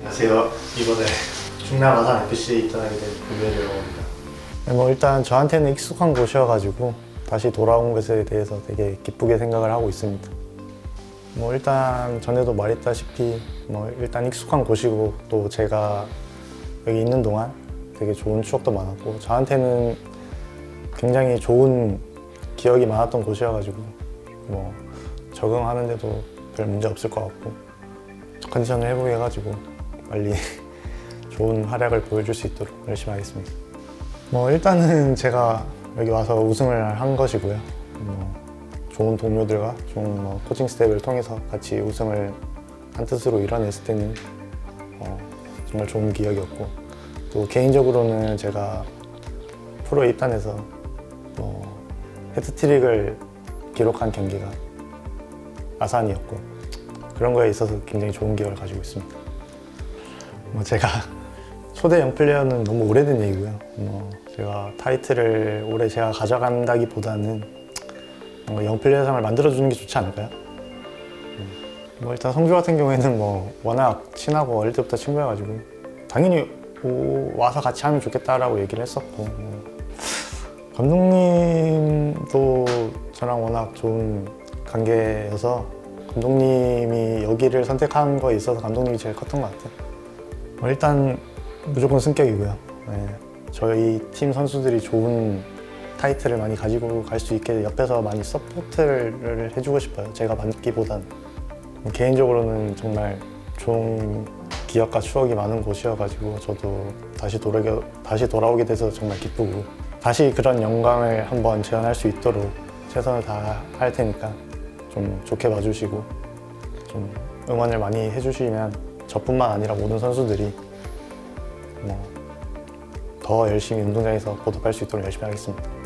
안녕하세요. 이번에 충남 아산 FC에 입단하게 된 김현이라고 합니다. 뭐 일단 저한테는 익숙한 곳이어가지고 다시 돌아온 것에 대해서 되게 기쁘게 생각을 하고 있습니다. 뭐 일단 전에도 말했다시피 뭐 일단 익숙한 곳이고 또 제가 여기 있는 동안 되게 좋은 추억도 많았고 저한테는 굉장히 좋은 기억이 많았던 곳이어가지고 뭐 적응하는데도 별 문제 없을 것 같고 컨디션을 회복해 가지고 빨리 좋은 활약을 보여줄 수 있도록 열심히 하겠습니다. 뭐 일단은 제가 여기 와서 우승을 한 것이고요. 뭐 좋은 동료들과 좋은 뭐 코칭 스텝을 통해서 같이 우승을 한 뜻으로 이뤄냈을 때는 어, 정말 좋은 기억이었고 또 개인적으로는 제가 프로에 입단해서 뭐 헤트트릭을 기록한 경기가 아산이었고 그런 거에 있어서 굉장히 좋은 기억을 가지고 있습니다. 뭐 제가 초대 영플레이어는 너무 오래된 얘기고요. 뭐 제가 타이틀을 올해 제가 가져간다기보다는 뭔가 영 플레이어상을 만들어주는 게 좋지 않을까요? 음. 뭐 일단 성주 같은 경우에는 뭐 워낙 친하고 어릴 때부터 친구여가지고 당연히 오- 와서 같이 하면 좋겠다라고 얘기를 했었고 뭐 감독님도 저랑 워낙 좋은 관계여서 감독님이 여기를 선택한 거에 있어서 감독님이 제일 컸던 것 같아요. 뭐 일단 무조건 승격이고요. 네. 저희 팀 선수들이 좋은 타이틀을 많이 가지고 갈 수 있게 옆에서 많이 서포트를 해주고 싶어요. 제가 받기보단 개인적으로는 정말 좋은 기억과 추억이 많은 곳이어가지고 저도 다시 돌아게 다시 돌아오게 돼서 정말 기쁘고 다시 그런 영광을 한번 재현할 수 있도록 최선을 다 할 테니까 좀 좋게 봐주시고 좀 응원을 많이 해주시면 저뿐만 아니라 모든 선수들이 뭐 더 열심히 운동장에서 보답할 수 있도록 열심히 하겠습니다.